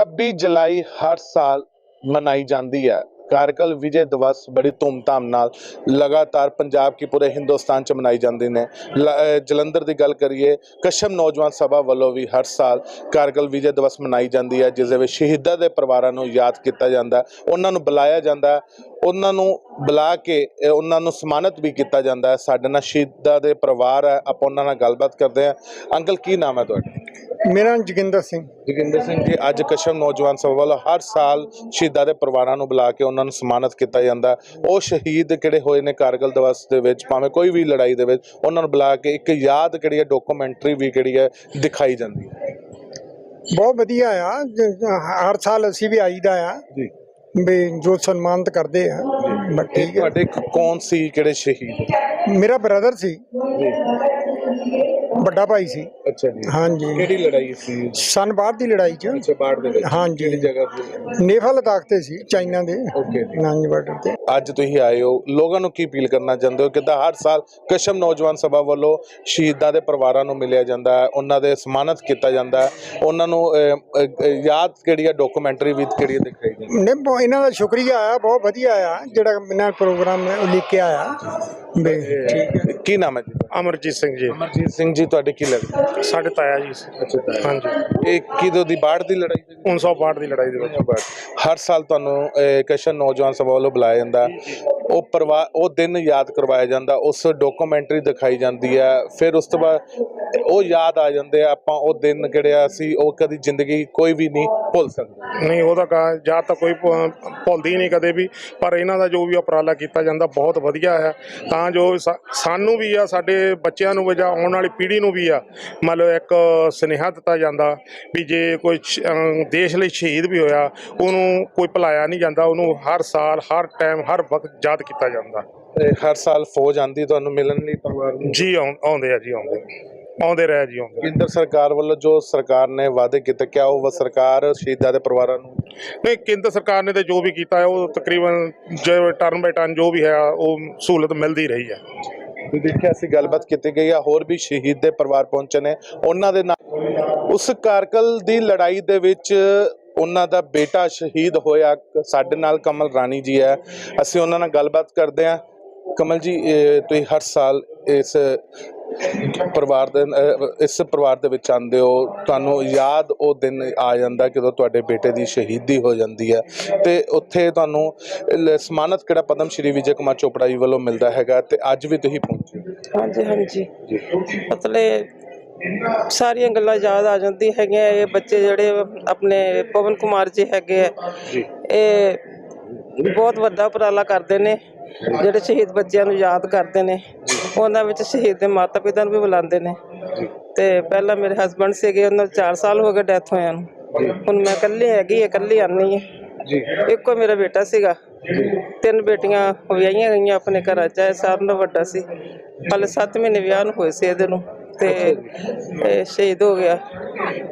26 ਜੁਲਾਈ ਹਰ ਸਾਲ ਮਨਾਈ ਜਾਂਦੀ ਹੈ। ਕਾਰਗਲ ਵਿਜੇ ਦਿਵਸ ਬੜੀ ਧੂਮਧਾਮ ਨਾਲ ਲਗਾਤਾਰ ਪੰਜਾਬ ਕੀ ਪੂਰੇ ਹਿੰਦੁਸਤਾਨ ਚ ਮਨਾਈ ਜਾਂਦੇ ਨੇ। ਲ- ਜਲੰਧਰ ਦੀ ਗੱਲ ਕਰੀਏ, ਕਸ਼ਮ ਨੌਜਵਾਨ ਸਭਾ ਵੱਲੋਂ ਵੀ ਹਰ ਸਾਲ ਕਾਰਗਲ ਵਿਜੇ ਦਿਵਸ ਮਨਾਈ ਜਾਂਦੀ ਹੈ, ਜਿਸ ਦੇ ਵਿੱਚ ਸ਼ਹੀਦਾਂ ਦੇ ਪਰਿਵਾਰਾਂ ਨੂੰ ਯਾਦ ਕੀਤਾ ਜਾਂਦਾ ਉਹਨਾਂ ਨੂੰ ਬੁਲਾਇਆ ਜਾਂਦਾ ਉਹਨਾਂ ਨੂੰ ਬੁਲਾ ਕੇ ਉਹਨਾਂ ਨੂੰ ਸਨਮਾਨਿਤ ਵੀ ਕੀਤਾ ਜਾਂਦਾ ਹੈ। ਸਾਡੇ ਨਾਲ ਸ਼ਹੀਦਾਂ ਦੇ ਪਰਿਵਾਰ ਹੈ, ਆਪਾਂ ਉਹਨਾਂ ਨਾਲ ਗੱਲਬਾਤ ਕਰਦੇ ਹਾਂ। ਅੰਕਲ, ਕੀ ਨਾਮ ਹੈ ਤੁਹਾਡਾ? ਮੇਰਾ ਨਾਮ ਜੋਗਿੰਦਰ ਸਿੰਘ। ਜੋਗਿੰਦਰ ਸਿੰਘ ਜੀ ਅੱਜ ਕਸ਼ਮ ਨੌਜਵਾਨ ਸਭਾ ਵੱਲੋਂ ਹਰ ਸਾਲ ਸ਼ਹੀਦਾਂ ਦੇ ਪਰਿਵਾਰਾਂ ਨੂੰ ਬੁਲਾ ਕੇ ਉਹਨਾਂ ਨੂੰ ਸਨਮਾਨਿਤ ਕੀਤਾ ਜਾਂਦਾ। ਉਹ ਸ਼ਹੀਦ ਕਿਹੜੇ ਹੋਏ ਨੇ ਕਾਰਗਲ ਦਿਵਸ ਦੇ ਵਿੱਚ ਭਾਵੇਂ ਕੋਈ ਵੀ ਲੜਾਈ ਦੇ ਵਿੱਚ ਉਹਨਾਂ ਨੂੰ ਬੁਲਾ ਕੇ ਇੱਕ ਯਾਦ ਕਿਹੜੀ ਹੈ ਡਾਕੂਮੈਂਟਰੀ ਵੀ ਕਿਹੜੀ ਹੈ ਦਿਖਾਈ ਜਾਂਦੀ ਹੈ। ਬਹੁਤ ਵਧੀਆ ਆ ਹਰ ਸਾਲ ਅਸੀਂ ਵੀ ਆਈਦਾ ਆ। ਜੀ। ਵੀ ਜੋ ਸਨਮਾਨਿਤ ਕਰਦੇ ਆ ਹੈ। ਤੁਹਾਡੇ ਕੌਣ ਸੀ ਕਿਹੜੇ ਸ਼ਹੀਦ? ਮੇਰਾ ਬ੍ਰਦਰ ਸੀ। ਜੀ। ਵੱਡਾ ਭਾਈ ਸੀ। ਅੱਛਾ ਜੀ। ਹਾਂਜੀ। ਕਿਹੜੀ ਲੜਾਈ ਸੀ? ਸਨ ਦੀ ਲੜਾਈ 'ਚ। ਅੱਛਾ ਬਾੜ ਦੇ ਵਿੱਚ। ਹਾਂਜੀ। ਕਿਹੜੀ ਜਗ੍ਹਾ ਤੇ? ਨੇਫਾ ਲਦਾਖ ਤੇ ਸੀ ਚਾਈਨਾ ਦੇ। ਓਕੇ ਜੀ। ਨਾਂਜ ਬਾਰਡਰ ਤੇ। ਅੱਜ ਤੁਸੀਂ ਆਏ ਹੋ। ਲੋਕਾਂ ਨੂੰ ਕੀ ਅਪੀਲ ਕਰਨਾ ਚਾਹੁੰਦੇ ਹੋ? ਕਿੱਦਾਂ ਹਰ ਸਾਲ ਕਸ਼ਮ ਨੌਜਵਾਨ ਸਭਾ ਵੱਲੋਂ ਸ਼ਹੀਦਾਂ ਦੇ ਪਰਿਵਾਰਾਂ ਨੂੰ ਮਿਲਿਆ ਜਾਂਦਾ ਹੈ। ਉਹਨਾਂ ਦੇ ਸਨਮਾਨਿਤ ਕੀਤਾ ਜਾਂਦਾ ਹੈ। ਉਹਨਾਂ ਨੂੰ ਅਹ, ਅਹ, ਅਹ, ਯਾਦ ਕਿਹੜੀ ਹੈ? ਡਾਕੂਮੈਂਟਰੀ ਵੀ ਕਿਹੜੀ ਹੈ? ਦਿਖਾਈ ਜਾਂਦੀ ਨੇ ਬਹੁ- ਇਹਨਾਂ ਦਾ ਸ਼ੁਕਰੀਆ ਆ। ਬਹੁਤ ਵਧੀਆ ਆ। ਜਿਹੜਾ ਇਹਨਾਂ ਪ੍ਰੋਗਰਾਮ ਕੇ ਆਇਆ ਵੀ ਠੀਕ ਹੈ। ਕੀ ਨਾਮ ਹੈ ਜੀ ਅਮਰਜੀਤ ਸਿੰਘ ਜੀ। ਅਮਰਜੀਤ ਸਿੰਘ ਜੀ ਤੁਹਾਡੇ ਕੀ ਲੱਗਦਾ? ਸਾਡੇ ਤਾਇਆ ਜੀ ਅੱਛਾ ਹਾਂਜੀ। ਇਹ ਕਿਦੋਂ ਦੀ ਬਾੜ ਦੀ ਲੜਾਈ ਦੇ ਵਿੱਚ 1962 ਦੀ ਲੜਾਈ ਦੇ ਵਿੱਚ। ਹਰ ਸਾਲ ਤੁਹਾਨੂੰ ਅਹ, ਕਸ਼ਨ ਨੌਜਵਾਨ ਸਭਾ ਵੱਲੋਂ ਬੁਲਾਇਆ ਜਾਂਦਾ। ਉਹ ਪਰਿਵਾਰ ਉਹ ਦਿਨ ਯਾਦ ਕਰਵਾਇਆ ਜਾਂਦਾ, ਉਸ ਡਾਕੂਮੈਂਟਰੀ ਦਿਖਾਈ ਜਾਂਦੀ ਹੈ, ਫਿਰ ਉਸ ਤੋਂ ਬਾਅਦ ਉਹ ਯਾਦ ਆ ਜਾਂਦੇ ਆ, ਆਪਾਂ ਉਹ ਦਿਨ ਕਿਹੜੇ ਆ ਸੀ ਉਹ ਕਦੀ ਜ਼ਿੰਦਗੀ ਕੋਈ ਵੀ ਨਹੀਂ ਭੁੱਲ ਸਕਦਾ। ਨਹੀਂ ਉਹਦਾ ਕਾ ਜਾਂ ਤਾਂ ਕੋਈ ਭੁ- ਭੁੱਲਦੀ ਨਹੀਂ ਕਦੇ ਵੀ, ਪਰ ਇਹਨਾਂ ਦਾ ਜੋ ਵੀ ਉਪਰਾਲਾ ਕੀਤਾ ਜਾਂਦਾ, ਬਹੁਤ ਵਧੀਆ ਹੈ। ਤਾਂ ਜੋ ਸਾ- ਸਾਨੂੰ ਵੀ ਆ, ਸਾਡੇ ਬੱਚਿਆਂ ਨੂੰ ਵੀ ਜਾਂ ਆਉਣ ਵਾਲੀ ਪੀੜ੍ਹੀ ਨੂੰ ਵੀ ਆ ਮਤਲਬ ਇੱਕ ਸੁਨੇਹਾ ਦਿੱਤਾ ਜਾਂਦਾ ਵੀ ਜੇ ਕੋਈ ਦੇਸ਼ ਲਈ ਸ਼ਹੀਦ ਵੀ ਹੋਇਆ, ਉਹਨੂੰ ਕੋਈ ਭੁਲਾਇਆ ਨਹੀਂ ਜਾਂਦਾ, ਉਹਨੂੰ ਹਰ ਸਾਲ, ਹਰ ਟਾਈਮ ਹਰ ਵਕਤ ਯਾਦ ਕੀਤਾ ਜਾਂਦਾ। ਤੇ ਹਰ ਸਾਲ ਫੌਜ ਆਂਦੀ ਤੁਹਾਨੂੰ ਮਿਲਣ ਲਈ ਪਰਿਵਾਰ ਨੂੰ? ਜੀ ਆਉਂ- ਆਉਂਦੇ ਆ ਜੀ ਆਉਂਦੇ ਆਉਂਦੇ ਰਹਿ ਜੀ ਆਉਂਦੇ ਕੇਂਦਰ ਸਰਕਾਰ ਵੱਲੋਂ ਜੋ ਸਰਕਾਰ ਨੇ ਵਾਅਦੇ ਕੀਤੇ ਕਿਆ ਉਹ ਸਰਕਾਰ ਸ਼ਹੀਦਾਂ ਦੇ ਪਰਿਵਾਰਾਂ ਨੂੰ? ਨਹੀਂ ਕੇਂਦਰ ਸਰਕਾਰ ਨੇ ਤੇ ਜੋ ਵੀ ਕੀਤਾ ਹੈ ਉਹ ਤਕਰੀਬਨ ਜੋ ਟਰਨ ਬਾਈ ਟਰਨ ਜੋ ਵੀ ਹੈ ਉਹ ਸਹੂਲਤ ਮਿਲਦੀ ਰਹੀ ਹੈ। ਵੀ ਦੇਖਿਆ ਸੀ ਗੱਲਬਾਤ ਕੀਤੀ ਗਈ ਆ ਹੋਰ ਵੀ ਸ਼ਹੀਦ ਦੇ ਪਰਿਵਾਰ ਪਹੁੰਚੇ ਨੇ। ਉਹਨਾਂ ਦੇ ਨਾਲ ਉਸ ਕਾਰਗਲ ਦੀ ਲੜਾਈ ਦੇ ਵਿੱਚ ਉਹਨਾਂ ਦਾ ਬੇਟਾ ਸ਼ਹੀਦ ਹੋਇਆ, ਸਾਡੇ ਨਾਲ ਕਮਲ ਰਾਣੀ ਜੀ ਹੈ। ਅਸੀਂ ਉਹਨਾਂ ਨਾਲ ਗੱਲਬਾਤ ਕਰਦੇ ਹਾਂ। ਕਮਲ ਜੀ ਤੁਸੀਂ ਹਰ ਸਾਲ ਇਸ ਪਰਿਵਾਰ ਦੇ ਇਸ ਪਰਿਵਾਰ ਦੇ ਵਿੱਚ ਆਉਂਦੇ ਹੋ। ਤੁਹਾਨੂੰ ਯਾਦ ਉਹ ਦਿਨ ਆ ਜਾਂਦਾ ਜਦੋਂ ਤੁਹਾਡੇ ਬੇਟੇ ਦੀ ਸ਼ਹੀਦੀ ਹੋ ਜਾਂਦੀ ਹੈ। ਤੇ ਉੱਥੇ ਤੁਹਾਨੂੰ ਸਮਾਨਤ ਕਿਹੜਾ ਪਦਮ ਸ਼੍ਰੀ ਵਿਜੇ ਕੁਮਾਰ ਚੋਪੜਾ ਜੀ ਵੱਲੋਂ ਮਿਲਦਾ ਹੈਗਾ ਤੇ ਅੱਜ ਵੀ ਤੁਸੀਂ ਪਹੁੰਚੇ ਹਾਂਜੀ ਹਾਂਜੀ। ਮਤਲਬ ਸਾਰੀਆਂ ਗੱਲਾਂ ਯਾਦ ਆ ਜਾਂਦੀ ਹੈਗੀਆਂ। ਇਹ ਬੱਚੇ ਜਿਹੜੇ ਆਪਣੇ ਪਵਨ ਕੁਮਾਰ ਜੀ ਹੈਗੇ ਆ ਇਹ ਬਹੁਤ ਵੱਡਾ ਉਪਰਾਲਾ ਕਰਦੇ ਨੇ ਜਿਹੜੇ ਸ਼ਹੀਦ ਬੱਚਿਆਂ ਨੂੰ ਯਾਦ ਕਰਦੇ ਨੇ। ਉਹਨਾਂ ਵਿੱਚ ਸ਼ਹੀਦ ਦੇ ਮਾਤਾ ਪਿਤਾ ਨੂੰ ਵੀ ਬੁਲਾਉਂਦੇ ਨੇ। ਤੇ ਪਹਿਲਾਂ ਮੇਰੇ ਹਸਬੰਡ ਸੀਗੇ ਉਹਨਾਂ ਦੇ 4 ਸਾਲ ਹੋ ਗਏ ਡੈਥ ਹੋਇਆਂ ਨੂੰ। ਹੁਣ ਮੈਂ ਇਕੱਲੀ ਹੈਗੀ ਇਕੱਲੀ ਆਨੀ ਹੈ ਜੀ। ਇੱਕੋ ਮੇਰਾ ਬੇਟਾ ਸੀਗਾ। ਤਿੰਨ ਬੇਟੀਆਂ ਵਿਆਹੀਆਂ ਗਈਆਂ ਆਪਣੇ ਘਰਾਂ ਚ ਇਹ ਸਾਰਿਆਂ ਨਾਲੋਂ ਵੱਡਾ ਸੀ। ਹਾਲੇ 7 ਮਹੀਨੇ ਵਿਆਹ ਨੂੰ ਹੋਏ ਸੀ ਇਹਦੇ ਨੂੰ। ਤੇ ਇਹ ਸ਼ਹੀਦ ਹੋ ਗਿਆ।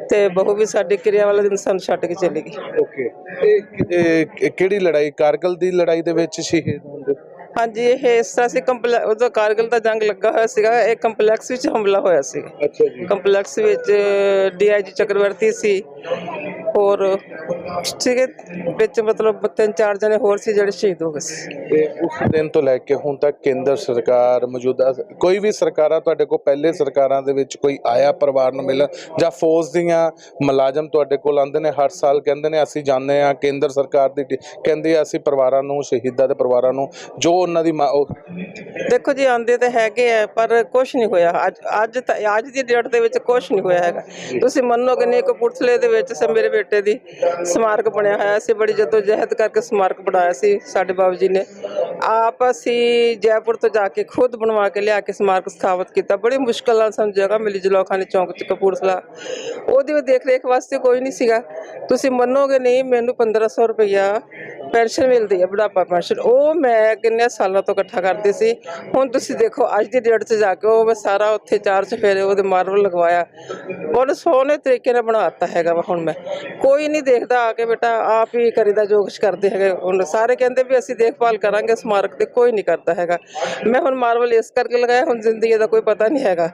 ਤੇ ਬਹੂ ਵੀ ਸਾਡੀ ਕਿਰਿਆ ਵਾਲੇ ਦਿਨ ਸਾਨੂੰ ਛੱਡ ਕੇ ਚਲੀ ਗਈ। ਓਕੇ। ਇਹ ਕਿ- ਇਹ ਕਿਹੜੀ ਲੜਾਈ? ਕਾਰਗਲ ਦੀ ਲੜਾਈ ਦੇ ਵਿੱਚ ਸ਼ਹੀਦ ਹੁੰਦੇ ਹਾਂਜੀ ਇਹ ਇਸ ਤਰ੍ਹਾਂ ਸੀ ਕੰਪਲੈਕਸ ਉਦੋਂ ਕਾਰਗਿਲ ਦਾ ਜੰਗ ਲੱਗਾ ਹੋਇਆ ਸੀਗਾ ਇਹ ਕੰਪਲੈਕਸ ਵਿੱਚ ਹਮਲਾ ਹੋਇਆ ਸੀ। ਅੱਛਾ ਜੀ। ਕੰਪਲੈਕਸ ਵਿੱਚ ਡੀਆਈਜੀ ਚੱਕਰਵਰਤੀ ਸੀ। ਹੋਰ ਸੀਗੇ ਵਿੱਚ ਮਤਲਬ ਤਿੰਨ ਚਾਰ ਜਣੇ ਹੋਰ ਸੀ ਜਿਹੜੇ ਸ਼ਹੀਦ ਹੋ ਗਏ ਸੀ। ਤੇ ਉਸ ਦਿਨ ਤੋਂ ਲੈ ਕੇ ਹੁਣ ਤੱਕ ਕੇਂਦਰ ਸਰਕਾਰ ਮੌਜੂਦਾ ਕੋਈ ਵੀ ਸਰਕਾਰਾਂ ਤੁਹਾਡੇ ਕੋਲ ਪਹਿਲੇ ਸਰਕਾਰਾਂ ਦੇ ਵਿੱਚ ਕੋਈ ਆਇਆ ਪਰਿਵਾਰ ਨੂੰ ਮਿਲਣ ਜਾਂ ਫੌਜ ਦੀਆਂ ਮੁਲਾਜ਼ਮ ਤੁਹਾਡੇ ਕੋਲ ਆਉਂਦੇ ਨੇ ਹਰ ਸਾਲ ਕਹਿੰਦੇ ਨੇ ਅਸੀਂ ਜਾਂਦੇ ਆ ਕੇਂਦਰ ਸਰਕਾਰ ਦੀ ਕਹਿੰਦੇ ਆ ਅਸੀਂ ਪਰਿਵਾਰਾਂ ਨੂੰ ਸ਼ਹੀਦਾਂ ਦੇ ਪਰਿਵਾਰਾਂ ਨੂੰ ਜੋ ਉਹਨਾਂ ਦੀ ਦੇਖੋ ਜੀ ਆਂਦੇ ਤਾਂ ਹੈਗੇ ਆ ਪਰ ਕੁਝ ਨਹੀਂ ਹੋਇਆ। ਅੱਜ ਅੱਜ ਅੱਜ ਦੀ ਡੇਟ ਦੇ ਵਿੱਚ ਕੁਝ ਨਹੀਂ ਹੋਇਆ ਹੈਗਾ। ਤੁਸੀਂ ਮੰਨੋਗੇ ਨਹੀਂ ਕਪੂਰਥਲੇ ਦੇ ਵਿੱਚ ਸ ਮੇਰੇ ਬੇਟੇ ਦੀ ਸਮਾਰਕ ਬਣਿਆ ਹੋਇਆ ਸੀ, ਬੜੀ ਜਦੋਂ ਜਹਿਦ ਕਰਕੇ ਸਮਾਰਕ ਬਣਾਇਆ ਸੀ ਸਾਡੇ ਬਾਬੂ ਜੀ ਨੇ। ਆਪ ਅਸੀਂ ਜੈਪੁਰ ਤੋਂ ਜਾ ਕੇ ਖੁਦ ਬਣਵਾ ਕੇ ਲਿਆ ਕੇ ਸਮਾਰਕ ਸਥਾਪਿਤ ਕੀਤਾ। ਬੜੀ ਮੁਸ਼ਕਲ ਨਾਲ ਸਾਨੂੰ ਜਗ੍ਹਾ ਮਿਲੀ ਜਲੋਖਾਨੇ ਚੌਂਕ ਚ ਕਪੂਰਥਲਾ। ਉਹਦੀ ਵੀ ਦੇਖ ਰੇਖ ਵਾਸਤੇ ਕੋਈ ਨਹੀਂ ਸੀਗਾ। ਤੁਸੀਂ ਮੰਨੋਗੇ ਨਹੀਂ, ਮੈਨੂੰ 1500 ਰੁਪਇਆ ਪੈਨਸ਼ਨ ਮਿਲਦੀ ਹੈ, ਬੁਢਾਪਾ ਪੈਨਸ਼ਨ। ਉਹ ਮੈਂ ਕਿੰਨੇ ਸਾਲਾਂ ਤੋਂ ਇਕੱਠਾ ਕਰਦੀ ਸੀ। ਹੁਣ ਤੁਸੀਂ ਦੇਖੋ, ਅੱਜ ਦੀ ਡੇਟ 'ਚ ਜਾ ਕੇ ਉਹ ਮੈਂ ਸਾਰਾ ਉੱਥੇ ਚਾਰ ਚਫੇਰੇ ਉਹਦੇ ਮਾਰਬਲ ਲਗਵਾਇਆ। ਬਹੁਤ ਸੋਹਣੇ ਤਰੀਕੇ ਨਾਲ ਬਣਾਤਾ ਹੈਗਾ ਵਾ ਹੁਣ ਮੈਂ। ਕੋਈ ਨਹੀਂ ਦੇਖਦਾ ਆ ਕੇ ਬੇਟਾ, ਆਪ ਹੀ ਕਰੀਦਾ ਜੋ ਕੁਛ ਕਰਦੇ ਹੈਗੇ ਹੁਣ। ਸਾਰੇ ਕਹਿੰਦੇ ਵੀ ਅਸੀਂ ਦੇਖਭਾਲ ਕਰਾਂਗੇ, ਸਮਾਰਕ ਤੇ ਕੋਈ ਨਹੀਂ ਕਰਦਾ ਹੈਗਾ। ਮੈਂ ਹੁਣ ਮਾਰਵਲ ਇਸ ਕਰਕੇ ਲਗਾਇਆ, ਹੁਣ ਜ਼ਿੰਦਗੀ ਦਾ ਕੋਈ ਪਤਾ ਨਹੀਂ ਹੈਗਾ।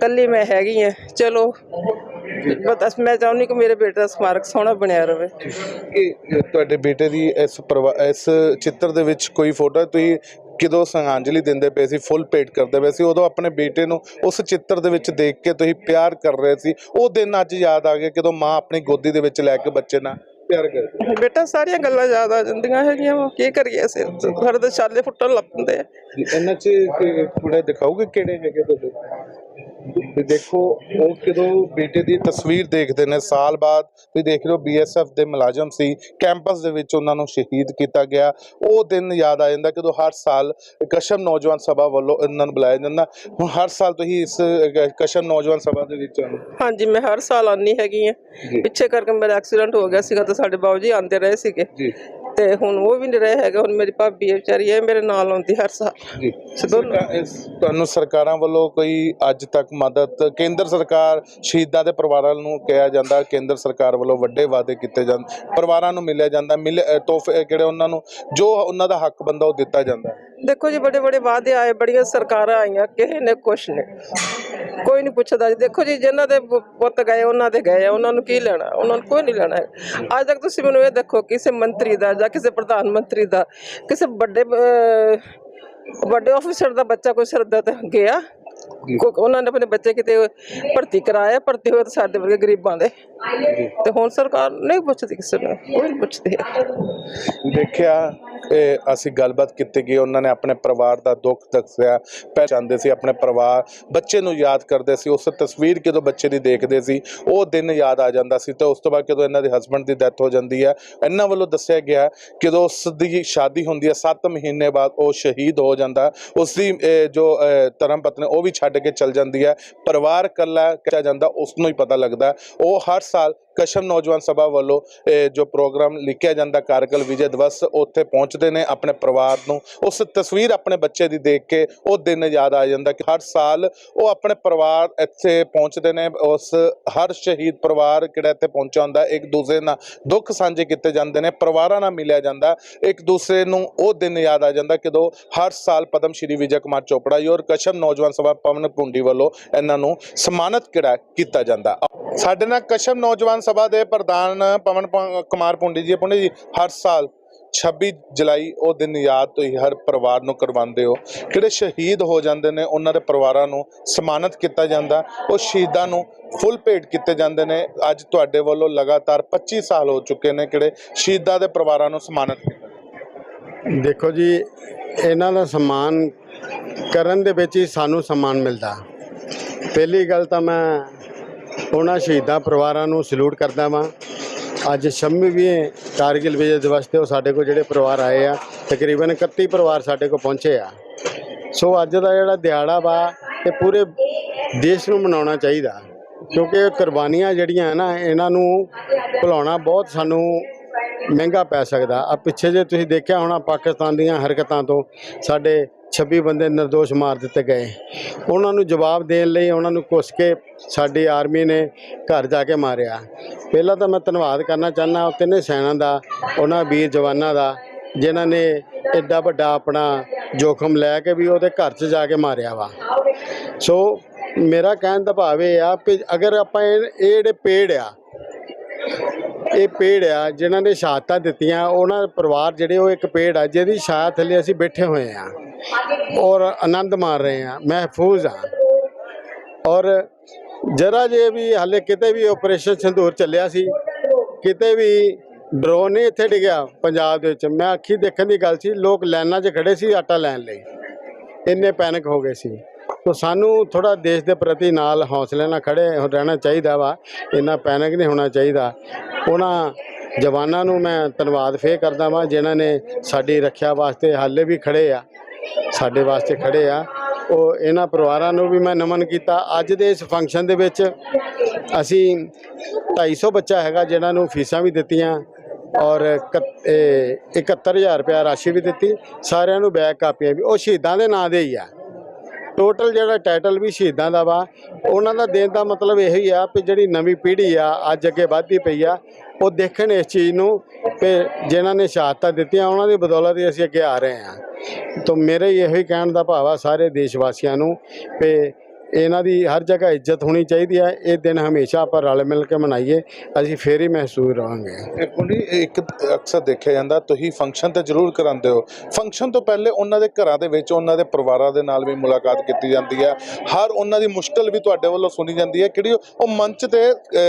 ਕੱਲੀ ਮੈਂ ਹੈਗੀ ਆ, ਚਲੋ। ਬਸ ਮੈਂ ਚਾਹੁੰਦੀ ਕਿ ਮੇਰੇ ਬੇਟੇ ਦਾ ਸਮਾਰਕ ਸੋਹਣਾ ਬਣਿਆ ਰਵੇ। ਇਹ ਤੁਹਾਡੇ ਬੇਟੇ ਦੀ ਇਸ ਇਸ ਚਿੱਤਰ ਦੇ ਵਿੱਚ ਕੋਈ ਫੋਟੋ ਤੁਸੀਂ ਕਿਦੋਂ ਸ਼ਰਧਾਂਜਲੀ ਦਿੰਦੇ ਪਏ ਸੀ ਫੁੱਲ ਪੇਟ ਕਰਦੇ ਪਏ ਸੀ ਉਦੋਂ ਆਪਣੇ ਬੇਟੇ ਨੂੰ ਉਸ ਚਿੱਤਰ ਦੇ ਵਿੱਚ ਦੇਖ ਕੇ ਤੁਸੀਂ ਪਿਆਰ ਕਰ ਰਹੇ ਸੀ। ਉਹ ਦਿਨ ਅੱਜ ਯਾਦ ਆ ਗਿਆ ਜਦੋਂ ਮਾਂ ਆਪਣੀ ਗੋਦੀ ਦੇ ਵਿੱਚ ਲੈ ਕੇ ਬੱਚੇ ਨਾਲ ਪਿਆਰ ਕਰਦੀ ਬੇਟਾ ਸਾਰੀਆਂ ਗੱਲਾਂ ਯਾਦ ਆ ਜਾਂਦੀਆਂ ਹੈਗੀਆਂ ਵਾ। ਕੀ ਕਰੀਏ ਅਸੀਂ? ਸਾਡੇ ਦੇ ਛਾਲੇ ਫੁੱਟਣ ਲੱਗ ਪੈਂਦੇ ਇਹਨਾਂ 'ਚ ਥੋੜਾ ਦਿਖਾਓਗੇ ਕਿਹੜੇ ਹੈਗੇ ਤੁਹਾਡੇ? ਤੇ ਦੇਖੋ ਉਹ ਕਿਦੋਂ ਬੇਟੇ ਦੀ ਤਸਵੀਰ ਦੇਖਦੇ ਨੇ ਸਾਲ ਬਾਅਦ ਤੁਸੀਂ ਦੇਖ ਰਹੇ ਹੋ ਬੀਐਸਐਫ ਦੇ ਮੁਲਾਜ਼ਮ ਸੀ ਕੈਂਪਸ ਦੇ ਵਿੱਚ ਉਹਨਾਂ ਨੂੰ ਸ਼ਹੀਦ ਕੀਤਾ ਗਿਆ। ਉਹ ਦਿਨ ਯਾਦ ਆ ਜਾਂਦਾ ਜਦੋਂ ਹਰ ਸਾਲ ਕਸ਼ਮ ਨੌਜਵਾਨ ਸਭਾ ਵੱਲੋਂ ਇਹਨਾਂ ਨੂੰ ਬੁਲਾਇਆ ਜਾਂਦਾ। ਹੁਣ ਹਰ ਸਾਲ ਤੁਸੀਂ ਇਸ ਕਸ਼ਮ ਨੌਜਵਾਨ ਸਭਾ ਦੇ ਵਿੱਚ ਆਉਂਦੇ ਹਾਂਜੀ ਮੈਂ ਹਰ ਸਾਲ ਆਨੀ ਹੈਗੀ ਆ। ਪਿੱਛੇ ਕਰਕੇ ਮੇਰਾ ਐਕਸੀਡੈਂਟ ਹੋ ਗਿਆ ਸੀਗਾ ਤਾਂ ਸਾਡੇ ਬਾਊ ਜੀ ਆਂਦੇ ਰਹੇ ਸੀਗੇ। ਜੀ। ਤੇ ਹੁਣ ਉਹ ਵੀ ਨਹੀਂ ਰਹੇ ਹੈਗੇ ਹੁਣ ਮੇਰੀ ਭਾਬੀ ਹੈ ਵਿਚਾਰੀ ਹੈ ਮੇਰੇ ਨਾਲ ਆਉਂਦੀ ਹਰ ਸਾਲ। ਜੀ। ਸਦੋਂ ਸਰਕਾ- ਇਸ ਤੁਹਾਨੂੰ ਸਰਕਾਰਾਂ ਵੱਲੋਂ ਕੋਈ ਅੱਜ ਤੱਕ ਮਦਦ ਕੇਂਦਰ ਸਰਕਾਰ ਸ਼ਹੀਦਾਂ ਦੇ ਪਰਿਵਾਰਾਂ ਨੂੰ ਕਿਹਾ ਜਾਂਦਾ ਕੇਂਦਰ ਸਰਕਾਰ ਵੱਲੋਂ ਵੱਡੇ ਵਾਅਦੇ ਕੀਤੇ ਜਾਂਦੇ ਪਰਿਵਾਰਾਂ ਨੂੰ ਮਿਲਿਆ ਜਾਂਦਾ ਮਿਲ ਅ, ਤੋਹਫੇ ਜਿਹੜੇ ਉਹਨਾਂ ਨੂੰ ਜੋ ਉਹਨਾਂ ਦਾ ਹੱਕ ਬੰਦਾ ਉਹ ਦਿੱਤਾ ਜਾਂਦਾ। ਦੇਖੋ ਜੀ ਬੜੇ ਬੜੇ ਵਾਅਦੇ ਆਏ ਬੜੀਆਂ ਸਰਕਾਰਾਂ ਆਈਆਂ ਕਿਸੇ ਨੇ ਕੁਛ ਨਹੀਂ ਕੋਈ ਨਹੀਂ ਪੁੱਛਦਾ ਜੀ। ਦੇਖੋ ਜੀ, ਜਿਨ੍ਹਾਂ ਦੇ ਪੁੱਤ ਗਏ, ਉਹਨਾਂ ਦੇ ਗਏ ਆ, ਉਹਨਾਂ ਨੂੰ ਕੀ ਲੈਣਾ? ਉਹਨਾਂ ਨੂੰ ਕੋਈ ਨਹੀਂ ਲੈਣਾ ਹੈ। ਅੱਜ ਤੱਕ ਤੁਸੀਂ ਮੈਨੂੰ ਇਹ ਦੇਖੋ, ਕਿਸੇ ਮੰਤਰੀ ਦਾ ਜਾਂ ਕਿਸੇ ਪ੍ਰਧਾਨ ਮੰਤਰੀ ਦਾ, ਕਿਸੇ ਵੱਡੇ ਵੱਡੇ ਆਫੀਸਰ ਦਾ ਬੱਚਾ ਕੋਈ ਸਰਦਾ ਗਿਆ? ਕੋ- ਉਹਨਾਂ ਨੇ ਆਪਣੇ ਬੱਚੇ ਕਿਤੇ ਭਰਤੀ ਕਰਾਇਆ ਭਰਤੀ ਹੋਏ ਤਾਂ ਸਾਡੇ ਵਰਗੇ ਗਰੀਬਾਂ ਦੇ। ਤੇ ਹੁਣ ਸਰਕਾਰ ਨਹੀਂ ਪੁੱਛਦੀ ਕਿਸੇ ਨੂੰ ਕੋਈ ਨਹੀਂ ਪੁੱਛਦੀ। ਦੇਖਿਆ ਇਹ ਅਸੀਂ ਗੱਲਬਾਤ ਕੀਤੀ ਗਈ ਉਹਨਾਂ ਨੇ ਆਪਣੇ ਪਰਿਵਾਰ ਦਾ ਦੁੱਖ ਦੱਸਿਆ ਪਹਿਚਾਨਦੇ ਸੀ ਆਪਣੇ ਪਰਿਵਾਰ ਬੱਚੇ ਨੂੰ ਯਾਦ ਕਰਦੇ ਸੀ ਉਸ ਤਸਵੀਰ ਜਦੋਂ ਬੱਚੇ ਦੀ ਦੇਖਦੇ ਸੀ ਉਹ ਦਿਨ ਯਾਦ ਆ ਜਾਂਦਾ ਸੀ ਤੇ ਉਸ ਤੋਂ ਬਾਅਦ ਜਦੋਂ ਇਹਨਾਂ ਦੇ ਹਸਬੰਡ ਦੀ ਡੈਥ ਹੋ ਜਾਂਦੀ ਹੈ ਇਹਨਾਂ ਵੱਲੋਂ ਦੱਸਿਆ ਗਿਆ ਕਿ ਜਦੋਂ ਉਸ ਦੀ ਸ਼ਾਦੀ ਹੁੰਦੀ ਹੈ 7 ਮਹੀਨੇ ਬਾਅਦ ਉਹ ਸ਼ਹੀਦ ਹੋ ਜਾਂਦਾ ਉਸ ਦੀ ਇਹ, ਜੋ ਅਹ, ਧਰਮ ਪਤਨੀ ਉਹ ਵੀ ਛੱਡ ਕੇ ਚਲ ਜਾਂਦੀ ਹੈ, ਪਰਿਵਾਰ ਇਕੱਲਾ ਕਿਹਾ ਜਾਂਦਾ ਉਸ ਨੂੰ ਹੀ ਪਤਾ ਲੱਗਦਾ ਉਹ ਹਰ ਸਾਲ ਕਸ਼ਮ ਨੌਜਵਾਨ ਸਭਾ ਵੱਲੋਂ, ਇਹ ਜੋ ਪ੍ਰੋਗਰਾਮ ਲਿਖਿਆ ਜਾਂਦਾ ਕਾਰਗਲ ਵਿਜੇ ਦਿਵਸ, ਉੱਥੇ ਪਹੁੰਚਦੇ ਨੇ ਆਪਣੇ ਪਰਿਵਾਰ ਨੂੰ। ਉਸ ਤਸਵੀਰ ਆਪਣੇ ਬੱਚੇ ਦੀ ਦੇਖ ਕੇ ਉਹ ਦਿਨ ਯਾਦ ਆ ਜਾਂਦਾ ਕਿ ਹਰ ਸਾਲ ਉਹ ਆਪਣੇ ਪਰਿਵਾਰ ਇੱਥੇ ਪਹੁੰਚਦੇ ਨੇ। ਉਸ ਹਰ ਸ਼ਹੀਦ ਪਰਿਵਾਰ ਕਿਹੜਾ ਇੱਥੇ ਪਹੁੰਚਿਆ ਹੁੰਦਾ, ਇੱਕ ਦੂਸਰੇ ਨਾਲ ਦੁੱਖ ਸਾਂਝੇ ਕੀਤੇ ਜਾਂਦੇ ਨੇ, ਪਰਿਵਾਰਾਂ ਨਾਲ ਮਿਲਿਆ ਜਾਂਦਾ। ਇੱਕ ਦੂਸਰੇ ਨੂੰ ਉਹ ਦਿਨ ਯਾਦ ਆ ਜਾਂਦਾ ਜਦੋਂ ਹਰ ਸਾਲ ਪਦਮ ਸ਼੍ਰੀ ਵਿਜੇ ਕੁਮਾਰ ਚੋਪੜਾ ਜੀ ਔਰ ਕਸ਼ਮ ਨੌਜਵਾਨ ਸਭਾ ਪਵਨ ਪੁੰਡੀ ਵੱਲੋਂ ਇਹਨਾਂ ਨੂੰ ਸਨਮਾਨਿਤ ਕਿਹੜਾ ਕੀਤਾ ਜਾਂਦਾ। ਸਾਡੇ ਨਾਲ ਕਸ਼ਮ ਨੌਜਵਾਨ ਸਭਾ ਦੇ ਪ੍ਰਧਾਨ ਪਵਨ ਕੁਮਾਰ ਪੁੰਡੀ ਜੀ ਪੁੰਡੀ ਜੀ, ਹਰ ਸਾਲ 26 ਜੁਲਾਈ ਉਹ ਦਿਨ ਯਾਦ ਤੁਸੀਂ ਹਰ ਪਰਿਵਾਰ ਨੂੰ ਕਰਵਾਉਂਦੇ ਹੋ। ਜਿਹੜੇ ਸ਼ਹੀਦ ਹੋ ਜਾਂਦੇ ਨੇ, ਉਹਨਾਂ ਦੇ ਪਰਿਵਾਰਾਂ ਨੂੰ ਸਨਮਾਨਿਤ ਕੀਤਾ ਜਾਂਦਾ। ਉਹ ਸ਼ਹੀਦਾਂ ਨੂੰ ਫੁੱਲ ਭੇਟ ਕੀਤੇ ਜਾਂਦੇ ਨੇ। ਅੱਜ ਤੁਹਾਡੇ ਵੱਲੋਂ ਲਗਾਤਾਰ 25 ਸਾਲ ਹੋ ਚੁੱਕੇ ਨੇ ਕਿਹੜੇ ਸ਼ਹੀਦਾਂ ਦੇ ਪਰਿਵਾਰਾਂ ਨੂੰ ਸਨਮਾਨਿਤ ਕੀਤਾ ਦੇਖੋ ਜੀ, ਇਹਨਾਂ ਦਾ ਸਨਮਾਨ ਕਰਨ ਦੇ ਵਿੱਚ ਹੀ ਸਾਨੂੰ ਸਨਮਾਨ ਮਿਲਦਾ। ਪਹਿਲੀ ਗੱਲ ਤਾਂ ਮੈਂ ਉਹਨਾਂ ਸ਼ਹੀਦਾਂ ਪਰਿਵਾਰਾਂ ਨੂੰ ਸਲੂਟ ਕਰਦਾ ਵਾਂ। ਅੱਜ 26ਵੀਂ ਕਾਰਗਿਲ ਵਿਜੇ ਦਿਵਸ ਤੇ ਉਹ ਸਾਡੇ ਕੋਲ ਜਿਹੜੇ ਪਰਿਵਾਰ ਆਏ ਆ, ਤਕਰੀਬਨ 31 ਪਰਿਵਾਰ ਸਾਡੇ ਕੋਲ ਪਹੁੰਚੇ ਆ। ਸੋ ਅੱਜ ਦਾ ਜਿਹੜਾ ਦਿਹਾੜਾ ਵਾ, ਇਹ ਪੂਰੇ ਦੇਸ਼ ਨੂੰ ਮਨਾਉਣਾ ਚਾਹੀਦਾ। ਕਿਉਂਕਿ ਇਹ ਕੁਰਬਾਨੀਆਂ ਜਿਹੜੀਆਂ ਨਾ, ਇਹਨਾਂ ਨੂੰ ਭੁਲਾਉਣਾ ਬਹੁਤ ਸਾਨੂੰ ਮਹਿੰਗਾ ਪੈ ਸਕਦਾ। ਆ ਪਿੱਛੇ ਜੇ ਤੁਸੀਂ ਦੇਖਿਆ ਹੋਣਾ, ਪਾਕਿਸਤਾਨ ਦੀਆਂ ਹਰਕਤਾਂ ਤੋਂ ਸਾਡੇ 26 ਬੰਦੇ ਨਿਰਦੋਸ਼ ਮਾਰ ਦਿੱਤੇ ਗਏ। ਉਹਨਾਂ ਨੂੰ ਜਵਾਬ ਦੇਣ ਲਈ ਉਹਨਾਂ ਨੂੰ ਕੁੱਸ ਕੇ ਸਾਡੀ ਆਰਮੀ ਨੇ ਘਰ ਜਾ ਕੇ ਮਾਰਿਆ। ਪਹਿਲਾਂ ਤਾਂ ਮੈਂ ਧੰਨਵਾਦ ਕਰਨਾ ਚਾਹੁੰਦਾ ਉਹ ਤਿੰਨੇ ਸੈਨਾ ਦਾ, ਉਹਨਾਂ ਵੀਰ ਜਵਾਨਾਂ ਦਾ, ਜਿਨ੍ਹਾਂ ਨੇ ਐਡਾ ਵੱਡਾ ਆਪਣਾ ਜੋਖਮ ਲੈ ਕੇ ਵੀ ਉਹਦੇ ਘਰ 'ਚ ਜਾ ਕੇ ਮਾਰਿਆ ਵਾ। ਸੋ ਮੇਰਾ ਕਹਿਣ ਦਾ ਭਾਵ ਇਹ ਆ ਕਿ ਅਗਰ ਆਪਾਂ ਇਹ ਇਹ ਜਿਹੜੇ ਪੇੜ ਆ ਇਹ ਪੇੜ ਆ, ਜਿਨ੍ਹਾਂ ਨੇ ਸ਼ਹਾਦਤਾਂ ਦਿੱਤੀਆਂ, ਉਹਨਾਂ ਪਰਿਵਾਰ ਜਿਹੜੇ ਉਹ ਇੱਕ ਪੇੜ ਆ, ਜਿਹਦੀ ਛਾਇਆ ਥੱਲੇ ਅਸੀਂ ਬੈਠੇ ਹੋਏ ਆ ਔਰ ਆਨੰਦ ਮਾਣ ਰਹੇ ਆ, ਮਹਿਫੂਜ਼ ਆ। ਔਰ ਜਰਾ ਜੇ ਵੀ ਹਾਲੇ ਕਿਤੇ ਵੀ ਆਪਰੇਸ਼ਨ ਸੰਧੂਰ ਚੱਲਿਆ ਸੀ, ਕਿਤੇ ਵੀ ਡਰੋਨ ਨਹੀਂ ਇੱਥੇ ਡਿੱਗਿਆ ਪੰਜਾਬ ਦੇ ਵਿੱਚ, ਮੈਂ ਅੱਖੀ ਦੇਖਣ ਦੀ ਗੱਲ ਸੀ, ਲੋਕ ਲਾਈਨਾਂ 'ਚ ਖੜੇ ਸੀ ਆਟਾ ਲੈਣ ਲਈ, ਇੰਨੇ ਪੈਨਿਕ ਹੋ ਗਏ ਸੀ। ਤੋ ਸਾਨੂੰ ਥੋੜਾ ਦੇਸ਼ ਦੇ ਪ੍ਰਤੀ ਨਾਲ ਹੌਸਲੇ ਨਾਲ ਖੜੇ ਰਹਿਣਾ ਚਾਹੀਦਾ ਵਾ, ਇੰਨਾ ਪੈਨਿਕ ਨਹੀਂ ਹੋਣਾ ਚਾਹੀਦਾ। ਉਹਨਾਂ ਜਵਾਨਾਂ ਨੂੰ ਮੈਂ ਧੰਨਵਾਦ ਫੇਰ ਕਰਦਾ ਵਾਂ, ਜਿਨ੍ਹਾਂ ਨੇ ਸਾਡੀ ਰੱਖਿਆ ਵਾਸਤੇ ਹਾਲੇ ਵੀ ਖੜੇ ਆ, ਸਾਡੇ ਵਾਸਤੇ ਖੜੇ ਆ। ਉਹ ਇਹਨਾਂ ਪਰਿਵਾਰਾਂ ਨੂੰ ਵੀ ਮੈਂ ਨਮਨ ਕੀਤਾ। ਅੱਜ ਦੇ ਇਸ ਫੰਕਸ਼ਨ ਦੇ ਵਿੱਚ ਅਸੀਂ 250 ਬੱਚਾ ਹੈਗਾ, ਜਿਨ੍ਹਾਂ ਨੂੰ ਫੀਸਾਂ ਵੀ ਦਿੱਤੀਆਂ ਔਰ ਇਕੱਤ- ਇਹ 71000 ਰੁਪਇਆ ਰਾਸ਼ੀ ਵੀ ਦਿੱਤੀ। ਸਾਰਿਆਂ ਨੂੰ ਬੈਗ ਕਾਪੀਆਂ ਵੀ। ਉਹ ਸ਼ਹੀਦਾਂ ਦੇ ਨਾਂ ਦੇ ਹੀ ਆ। ਟੋਟਲ ਜਿਹੜਾ ਟਾਈਟਲ ਵੀ ਸ਼ਹੀਦਾਂ ਦਾ ਵਾ, ਉਹਨਾਂ ਦਾ ਦੇਣ ਦਾ ਮਤਲਬ ਇਹ ਹੀ ਆ ਕਿ ਜਿਹੜੀ ਨਵੀਂ ਪੀੜ੍ਹੀ ਆ, ਅੱਜ ਅੱਗੇ ਵੱਧਦੀ ਪਈ ਆ, ਉਹ ਦੇਖਣ ਇਸ ਚੀਜ਼ ਨੂੰ ਕਿ ਜਿਨ੍ਹਾਂ ਨੇ ਸ਼ਹਾਦਤਾਂ ਦਿੱਤੀਆਂ, ਉਹਨਾਂ ਦੀ ਬਦੌਲਤ ਹੀ ਅਸੀਂ ਅੱਗੇ ਆ ਰਹੇ ਹਾਂ। ਤਾਂ ਮੇਰੇ ਇਹੋ ਹੀ ਕਹਿਣ ਦਾ ਭਾਵ ਆ ਸਾਰੇ ਦੇਸ਼ ਵਾਸੀਆਂ ਨੂੰ ਕਿ ਇਹਨਾਂ ਦੀ ਹਰ ਜਗ੍ਹਾ ਇੱਜ਼ਤ ਹੋਣੀ ਚਾਹੀਦੀ ਹੈ। ਇਹ ਦਿਨ ਹਮੇਸ਼ਾ ਆਪਾਂ ਰਲ ਮਿਲ ਕੇ ਮਨਾਈਏ। ਅਸੀਂ ਫੇਰ ਹੀ ਮਹਿਸੂਸ ਰਹਾਂਗੇ। ਇਹ ਕੁੜੀ ਇੱਕ ਅਕਸਰ ਦੇਖਿਆ ਜਾਂਦਾ, ਤੁਸੀਂ ਫੰਕਸ਼ਨ ਤੇ ਜ਼ਰੂਰ ਕਰਾਉਂਦੇ ਹੋ। ਫੰਕਸ਼ਨ ਤੋਂ ਪਹਿਲੇ ਉਹਨਾਂ ਦੇ ਘਰਾਂ ਦੇ ਵਿੱਚ, ਉਹਨਾਂ ਦੇ ਪਰਿਵਾਰਾਂ ਦੇ ਨਾਲ ਵੀ ਮੁਲਾਕਾਤ ਕੀਤੀ ਜਾਂਦੀ ਹੈ। ਹਰ ਉਹਨਾਂ ਦੀ ਮੁਸ਼ਕਲ ਵੀ ਤੁਹਾਡੇ ਵੱਲੋਂ ਸੁਣੀ ਜਾਂਦੀ ਹੈ। ਕਿਹੜੀ ਉਹ ਮੰਚ ਤੇ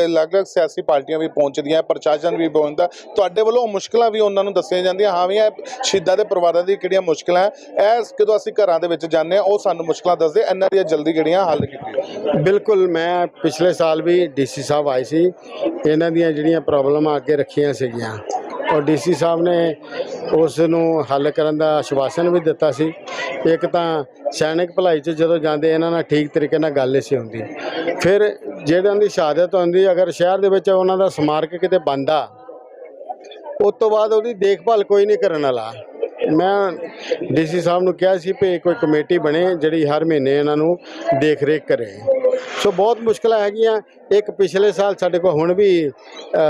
ਅਲੱਗ-ਅਲੱਗ ਸਿਆਸੀ ਪਾਰਟੀਆਂ ਵੀ ਪਹੁੰਚਦੀਆਂ, ਪ੍ਰਸ਼ਾਸਨ ਵੀ ਪਹੁੰਚਦਾ। ਤੁਹਾਡੇ ਵੱਲੋਂ ਉਹ ਮੁਸ਼ਕਲਾਂ ਵੀ ਉਹਨਾਂ ਨੂੰ ਦੱਸੀਆਂ ਜਾਂਦੀਆਂ। ਹਾਂ ਵੀ ਇਹ ਸ਼ਹੀਦਾਂ ਦੇ ਪਰਿਵਾਰਾਂ ਦੀ ਕਿਹੜੀਆਂ ਮੁਸ਼ਕਲਾਂ ਹੈ। ਇਹ ਜਦੋਂ ਅਸੀਂ ਘਰਾਂ ਦੇ ਵਿੱਚ ਜਾਂਦੇ ਹਾਂ, ਉਹ ਸਾਨੂੰ ਮੁਸ਼ਕਲਾਂ ਦੱਸਦੇ ਇਹਨਾਂ ਦੀਆਂ ਜਲਦੀ ਜਿਹੜੀਆਂ ਹੱਲ ਕੀਤੀਆਂ ਬਿਲਕੁਲ, ਮੈਂ ਪਿਛਲੇ ਸਾਲ ਵੀ ਡੀਸੀ ਸਾਹਿਬ ਆਏ ਸੀ। ਇਹਨਾਂ ਦੀਆਂ ਜਿਹੜੀਆਂ ਪ੍ਰੋਬਲਮਾਂ ਅੱਗੇ ਰੱਖੀਆਂ ਸੀਗੀਆਂ ਔਰ ਡੀਸੀ ਸਾਹਿਬ ਨੇ ਉਸ ਨੂੰ ਹੱਲ ਕਰਨ ਦਾ ਆਸ਼ਵਾਸਨ ਵੀ ਦਿੱਤਾ ਸੀ। ਇੱਕ ਤਾਂ ਸੈਨਿਕ ਭਲਾਈ 'ਚ ਜਦੋਂ ਜਾਂਦੇ, ਇਹਨਾਂ ਨਾਲ ਠੀਕ ਤਰੀਕੇ ਨਾਲ ਗੱਲ ਨਹੀਂ ਸੀ ਹੁੰਦੀ। ਫਿਰ ਜਿਹੜਿਆਂ ਦੀ ਸ਼ਹਾਦਤ ਹੁੰਦੀ, ਅਗਰ ਸ਼ਹਿਰ ਦੇ ਵਿੱਚ ਉਹਨਾਂ ਦਾ ਸਮਾਰਕ ਕਿਤੇ ਬੰਦਾ ਉਸ ਤੋਂ ਬਾਅਦ ਉਹਦੀ ਦੇਖਭਾਲ ਕੋਈ ਨਹੀਂ ਕਰਨ ਵਾਲਾ। ਮੈਂ ਡੀਸੀ ਸਾਹਿਬ ਨੂੰ ਕਿਹਾ ਸੀ ਵੀ ਕੋਈ ਕਮੇਟੀ ਬਣੇ ਜਿਹੜੀ ਹਰ ਮਹੀਨੇ ਇਹਨਾਂ ਨੂੰ ਦੇਖ ਰੇਖ ਕਰੇ। ਸੋ ਬਹੁਤ ਮੁਸ਼ਕਲਾਂ ਹੈਗੀਆਂ। ਇੱਕ ਪਿਛਲੇ ਸਾਲ ਸਾਡੇ ਕੋਲ ਹੁਣ ਵੀ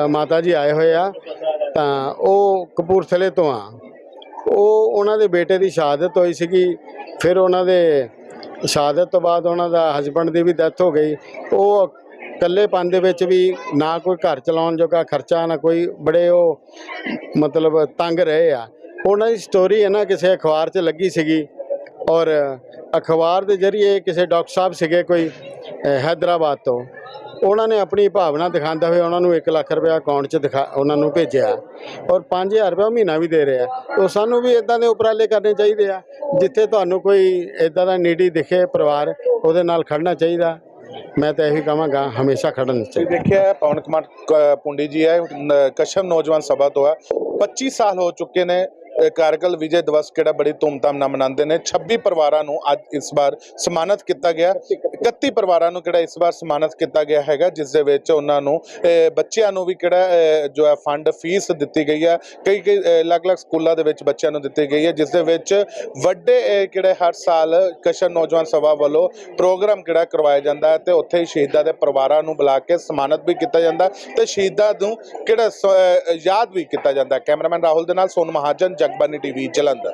ਮਾਤਾ ਜੀ ਆਏ ਹੋਏ ਆ, ਤਾਂ ਉਹ ਕਪੂਰਥਲੇ ਤੋਂ ਆ। ਉਹ ਉਹਨਾਂ ਦੇ ਬੇਟੇ ਦੀ ਸ਼ਹਾਦਤ ਹੋਈ ਸੀਗੀ। ਫਿਰ ਉਹਨਾਂ ਦੇ ਸ਼ਹਾਦਤ ਤੋਂ ਬਾਅਦ ਉਹਨਾਂ ਦਾ ਹਸਬੰਡ ਦੀ ਵੀ ਡੈਥ ਹੋ ਗਈ। ਉਹ ਇਕੱਲੇਪਨ ਦੇ ਵਿੱਚ ਵੀ ਨਾ ਕੋਈ ਘਰ ਚਲਾਉਣ ਜੋਗਾ ਖਰਚਾ, ਨਾ ਕੋਈ ਬੜੇ ਉਹ ਮਤਲਬ ਤੰਗ ਰਹੇ ਆ। ਉਹਨਾਂ ਦੀ ਸਟੋਰੀ ਹੈ ਨਾ ਕਿਸੇ ਅਖਬਾਰ 'ਚ ਲੱਗੀ ਸੀਗੀ ਔਰ ਅਖਬਾਰ ਦੇ ਜ਼ਰੀਏ ਕਿਸੇ ਡਾਕਟਰ ਸਾਹਿਬ ਸੀਗੇ ਕੋਈ ਅ, ਹੈਦਰਾਬਾਦ ਤੋਂ। ਉਹਨਾਂ ਨੇ ਆਪਣੀ ਭਾਵਨਾ ਦਿਖਾਉਂਦਾ ਹੋਇਆ ਉਹਨਾਂ ਨੂੰ 1 ਲੱਖ ਰੁਪਏ ਅਕਾਊਂਟ 'ਚ ਦਿਖਾ ਉਹਨਾਂ ਨੂੰ ਭੇਜਿਆ। ਔਰ 5000 ਰੁਪਏ ਮਹੀਨਾ ਵੀ ਦੇ ਰਿਹਾ। ਉਹ ਸਾਨੂੰ ਵੀ ਇਦਾਂ ਦੇ ਉਪਰਾਲੇ ਕਰਨੇ ਚਾਹੀਦੇ ਆ ਜਿੱਥੇ ਤੁਹਾਨੂੰ ਕੋਈ ਇਦਾਂ ਦਾ ਨੀਡੀ ਦਿਖੇ ਪਰਿਵਾਰ ਉਹਦੇ ਨਾਲ ਖੜਨਾ ਚਾਹੀਦਾ। ਮੈਂ ਤਾਂ ਇਹੀ ਕਹਾਂਗਾ ਹਮੇਸ਼ਾ ਖੜਨ ਚਾਹੀਦਾ ਦੇਖਿਆ ਪਵਨ ਕੁਮਾਰ ਕ- ਪੁੰਡੀ ਜੀ ਹੈ ਕਸ਼ਮ ਨੌਜਵਾਨ ਸਭਾ ਤੋਂ ਹੈ। 25 ਸਾਲ ਹੋ ਚੁੱਕੇ ਨੇ ਕਾਰਗਲ ਵਿਜੇ ਦਿਵਸ ਕਿਹੜਾ ਬੜੀ ਧੂਮਧਾਮ ਨਾਲ ਮਨਾਉਂਦੇ ਨੇ। 26 ਪਰਿਵਾਰਾਂ ਨੂੰ ਅੱਜ ਇਸ ਵਾਰ ਸਨਮਾਨਿਤ ਕੀਤਾ ਗਿਆ। 31 ਪਰਿਵਾਰਾਂ ਨੂੰ ਕਿਹੜਾ ਇਸ ਵਾਰ ਸਨਮਾਨਿਤ ਕੀਤਾ ਗਿਆ ਹੈਗਾ, ਜਿਸ ਦੇ ਵਿੱਚ ਉਹਨਾਂ ਨੂੰ ਬੱਚਿਆਂ ਨੂੰ ਵੀ ਕਿਹੜਾ ਜੋ ਹੈ ਫੰਡ, ਫੀਸ ਦਿੱਤੀ ਗਈ ਹੈ। ਕਈ ਕਈ ਅਲੱਗ-ਅਲੱਗ ਸਕੂਲਾਂ ਦੇ ਵਿੱਚ ਬੱਚਿਆਂ ਨੂੰ ਦਿੱਤੀ ਗਈ ਹੈ, ਜਿਸ ਦੇ ਵਿੱਚ ਵੱਡੇ ਕਿਹੜੇ ਹਰ ਸਾਲ ਕਸ਼ਨ ਨੌਜਵਾਨ ਸਭਾ ਵੱਲੋਂ ਪ੍ਰੋਗਰਾਮ ਕਿਹੜਾ ਕਰਵਾਇਆ ਜਾਂਦਾ ਹੈ ਤੇ ਉੱਥੇ ਹੀ ਸ਼ਹੀਦਾਂ ਦੇ ਪਰਿਵਾਰਾਂ ਨੂੰ ਬੁਲਾ ਕੇ ਸਨਮਾਨਿਤ ਵੀ ਕੀਤਾ ਜਾਂਦਾ ਹੈ ਤੇ ਸ਼ਹੀਦਾਂ ਨੂੰ ਕਿਹੜਾ ਸ- ਯਾਦ ਵੀ ਕੀਤਾ ਜਾਂਦਾ ਕੈਮਰਾਮੈਨ ਰਾਹੁਲ ਦੇ ਨਾਲ ਸੋਨ ਮਹਾਜਨ, ਜਗ ਜਗਬਾਨੀ ਟੀਵੀ ਜਲੰਧਰ